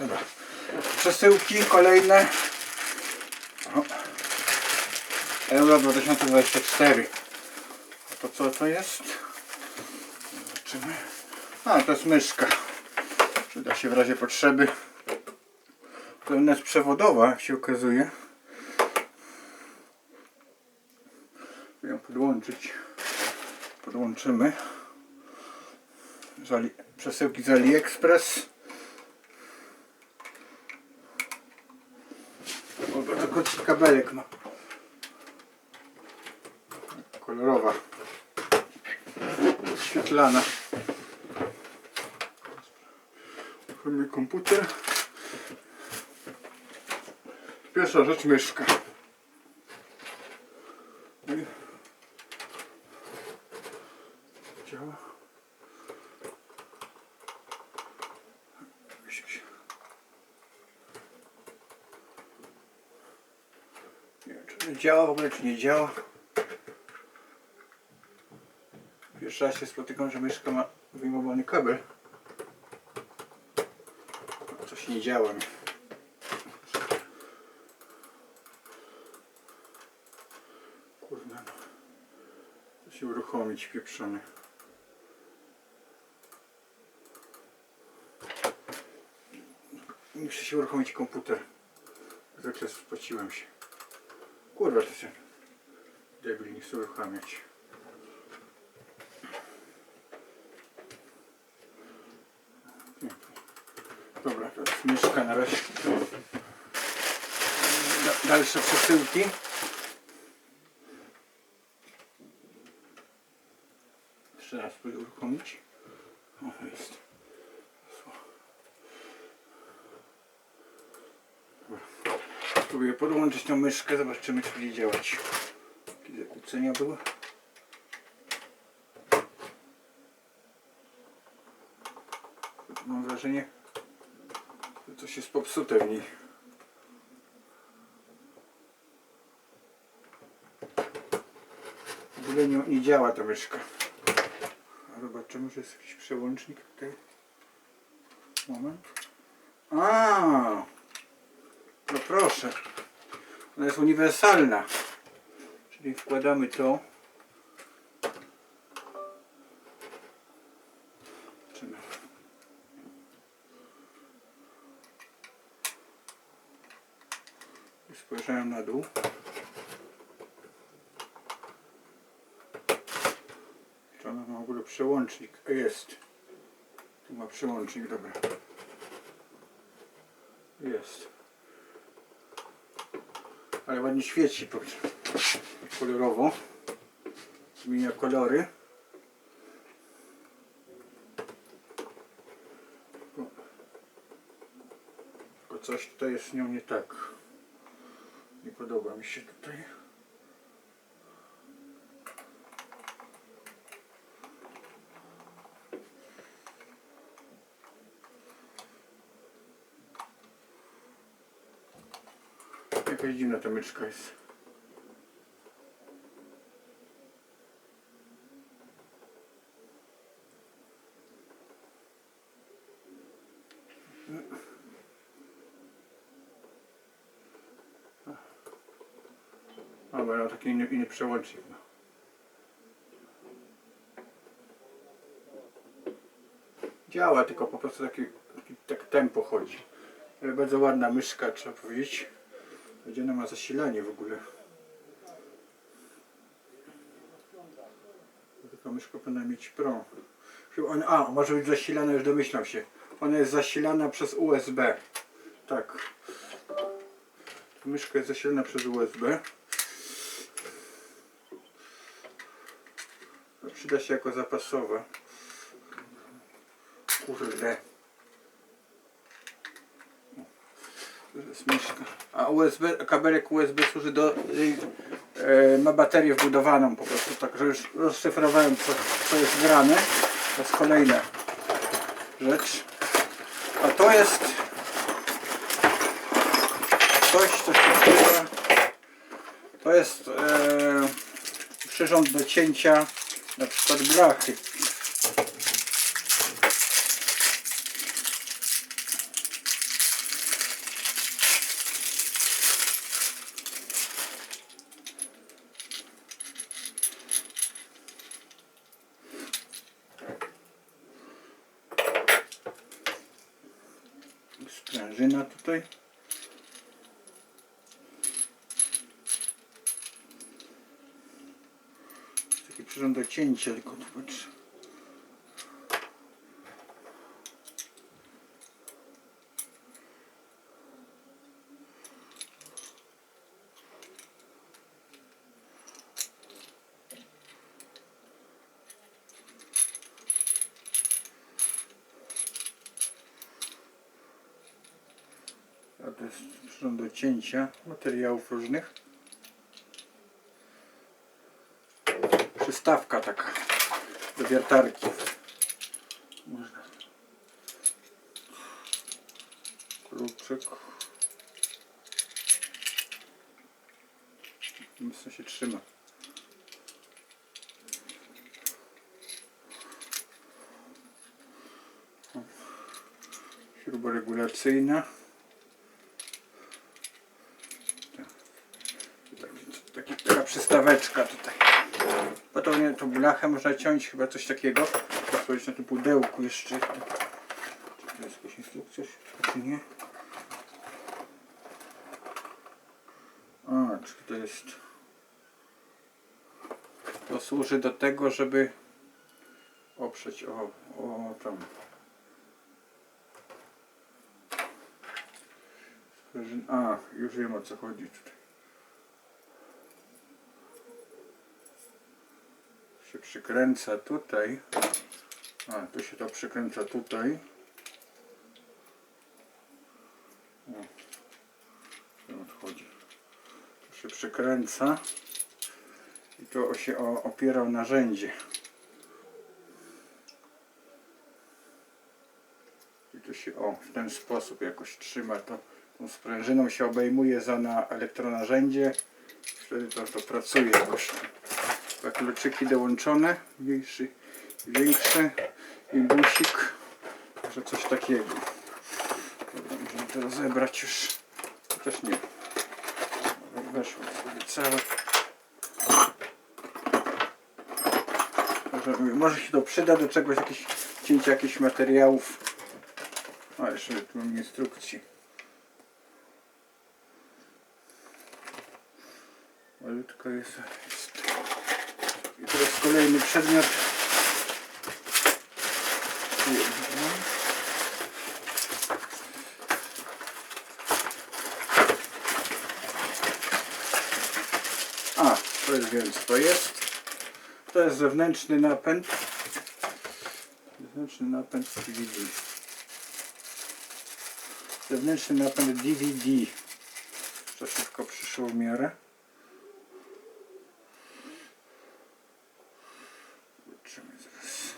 Dobra. Przesyłki kolejne. Euro 2024. A to co to jest? Zobaczymy. A, to jest myszka. Przyda się w razie potrzeby. To jest przewodowa, jak się okazuje. Ją podłączyć. Podłączymy. Przesyłki z AliExpress. Krótki kabelek ma. Kolorowa. Świetlana. Mamy komputer. Pierwsza rzecz myszka. No Działa. Nie wiem, czy to działa w ogóle, czy nie działa. Pierwszy raz się spotykam, że myszka ma wyjmowany kabel. Coś nie działa mi. Kurde no. To się uruchomić pieprzony. Muszę się uruchomić komputer. Zwykle spociłem się. Kurwa, to się debil nie chce uruchamiać. Dobra, to jest myszka na razie. Da- Dalsze przesyłki. Jeszcze raz spróbuję uruchomić. O, jest. Dobra. Spróbuję podłączyć tą myszkę, zobaczymy czy będzie działać. Jakie zakłócenia były. Mam wrażenie, że coś jest popsute w niej. W ogóle nie, nie działa ta myszka. A zobaczymy, że jest jakiś przełącznik tutaj. Moment. A, no proszę. Ona jest uniwersalna. Czyli wkładamy to. Spojrzałem na dół. Czy ona ma w ogóle przełącznik? Jest. Tu ma przełącznik, dobra. Jest. Ale ładnie świeci kolorowo. Zmienia kolory. Tylko coś tutaj jest z nią nie tak. Nie podoba mi się tutaj. Jakaś dziwna ta myczka jest. A, bo ja taki inny, inny. Działa, tylko po prostu taki, taki tak tempo chodzi. Bardzo ładna myszka, trzeba powiedzieć. Gdzie ona ma zasilanie w ogóle? Taka myszka powinna mieć. Chyba ona- A, może być zasilana, już domyślam się. Ona jest zasilana przez USB. Tak. Myszka jest zasilana przez USB. Przyda się jako zapasowa. Kurde. Myszka. A USB, kabelek USB służy do... y, e, ma baterię wbudowaną po prostu, także już rozszyfrowałem co, co jest grane. To jest kolejna rzecz. A to jest coś, co się nazywa... To jest e, przyrząd do cięcia na przykład blachy. sprężyna tutaj. Taki przyrząd do cięcia, tylko tu. A to jest przyrząd do cięcia materiałów różnych. Przystawka taka do wiertarki. Można. Kluczyk. Mocno się trzyma. Śruba regulacyjna. Taki, taka przystaweczka tutaj. Potem nie, to blachę można ciąć, chyba coś takiego. Spojrzeć na tym pudełku jeszcze. Czy to jest jakaś instrukcja, czy nie? A, czy to jest... To służy do tego, żeby oprzeć o, o tam. A, już wiem o co chodzi tutaj. Przykręca tutaj. A, tu się to przykręca tutaj. Tu odchodzi. Tu się przykręca. I to się opiera o narzędzie. I to się o, w ten sposób jakoś trzyma to. Tą sprężyną się obejmuje za na elektronarzędzie. Wtedy to, to pracuje jakoś. Dwa kluczyki dołączone, mniejszy i większy i busik, że coś takiego. Dobra, możemy to rozebrać już. Też nie. Dobra, Weszło sobie całe. Może, może się to przyda do czegoś, jakieś cięcia jakichś materiałów. A jeszcze tu mam instrukcji. Malutko jest. Teraz kolejny przedmiot. A, to więc to jest. To jest zewnętrzny napęd. Zewnętrzny napęd DVD. Zewnętrzny napęd DVD. To szybko przyszło w miarę. Zobaczymy zaraz.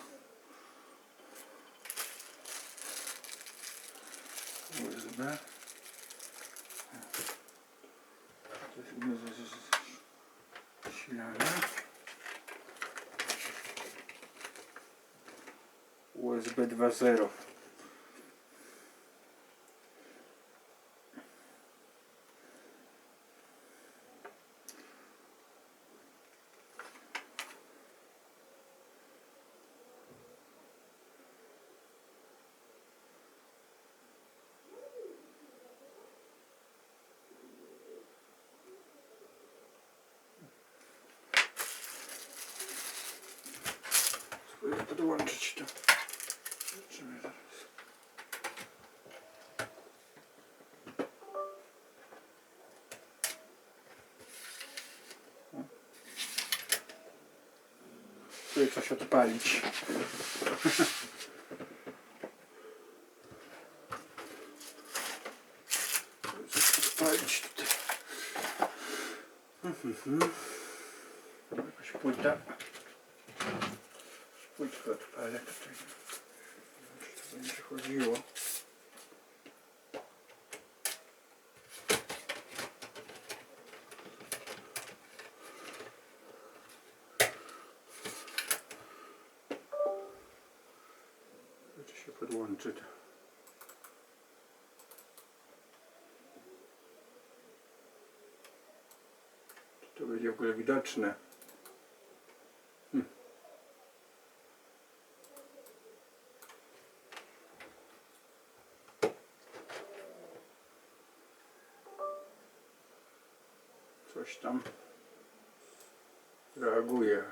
USB. To jest. USB 2.0. Spróbuję podłączyć to. Zobaczymy zaraz. Spróbuję coś odpalić. Coś odpalić tutaj. Mhm. Jakaś płyta. Płytkę odpalę tutaj. Czy to będzie chodziło? Czy się podłączy to? To będzie w ogóle widoczne? Coś tam reaguje.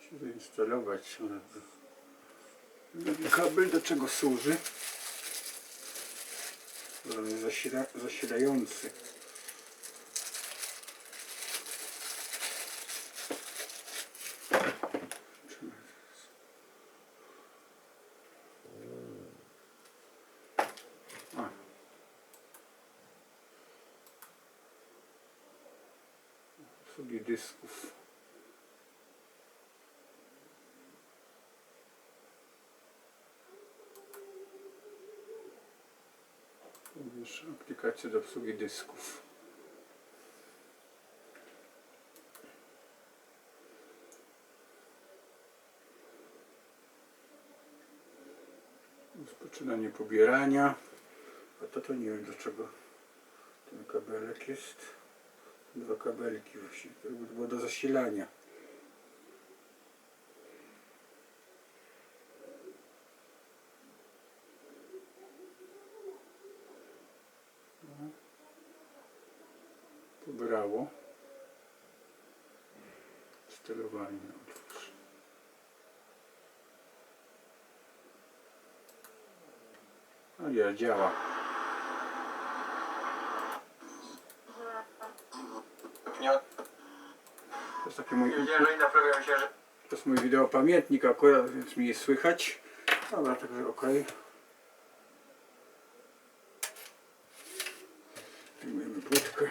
Się zainstalować. Drugi kabel do czego służy? Zasila, zasilający. A. Obsługi dysków. Również do obsługi dysków. Rozpoczynanie pobierania. A to to nie wiem do czego ten kabelek jest. Dwa kabelki właśnie. To by było do zasilania. Pobrało. Sterowanie otwórz. A ja działa. Nie To jest taki mój, jeżeli naprawiają się, że to jest mój wideopamiętnik akurat, więc mi jest słychać. Dobra, także okej. Wyjmujemy płytkę.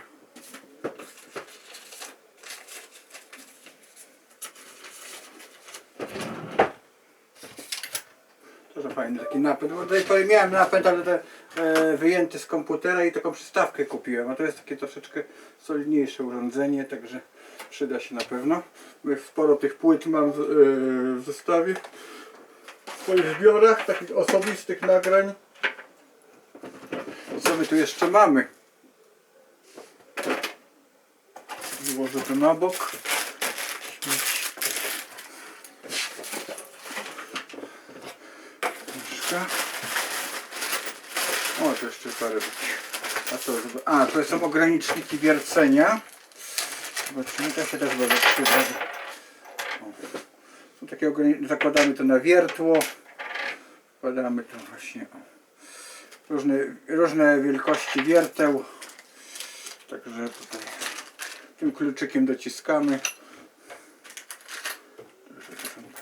To za fajny napęd, bo powiem, miałem napęd, ale te, e, wyjęty z komputera i taką przystawkę kupiłem, a to jest takie troszeczkę solidniejsze urządzenie, także przyda się na pewno. Sporo tych płyt mam w, e, w zestawie, w swoich zbiorach, takich osobistych nagrań. Co my tu jeszcze mamy? Złożę to na bok. Myszka. O, to jeszcze parę być. A to, a, to są ograniczniki wiercenia. Zobaczymy, to się też bardzo przyda. Są takie zakładamy to na wiertło. Wkładamy to właśnie. Różne, różne wielkości wierteł. Także tutaj tym kluczykiem dociskamy.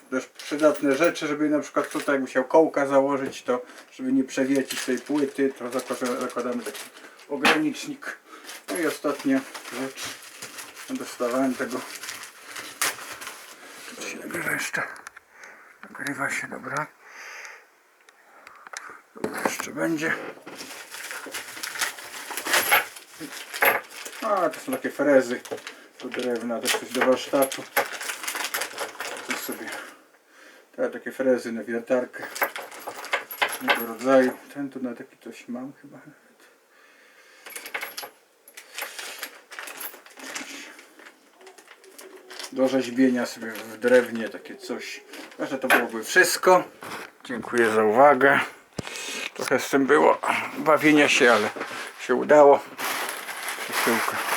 To Też przydatne rzeczy, żeby na przykład tutaj musiał kołka założyć, to żeby nie przewiecić tej płyty, to zakładamy, taki ogranicznik. No i ostatnia rzecz. Dostawałem tego. Tu się nagrywa jeszcze. Nagrywa się, dobra. Dobra, jeszcze będzie. A, to są takie frezy do drewna, to coś do warsztatu. Tu sobie te takie frezy na wiertarkę tego rodzaju. Ten tu na taki coś mam chyba. Do rzeźbienia sobie w drewnie takie coś. Może to byłoby wszystko. Dziękuję za uwagę. Trochę z tym było bawienia się, ale się udało. Przesyłka.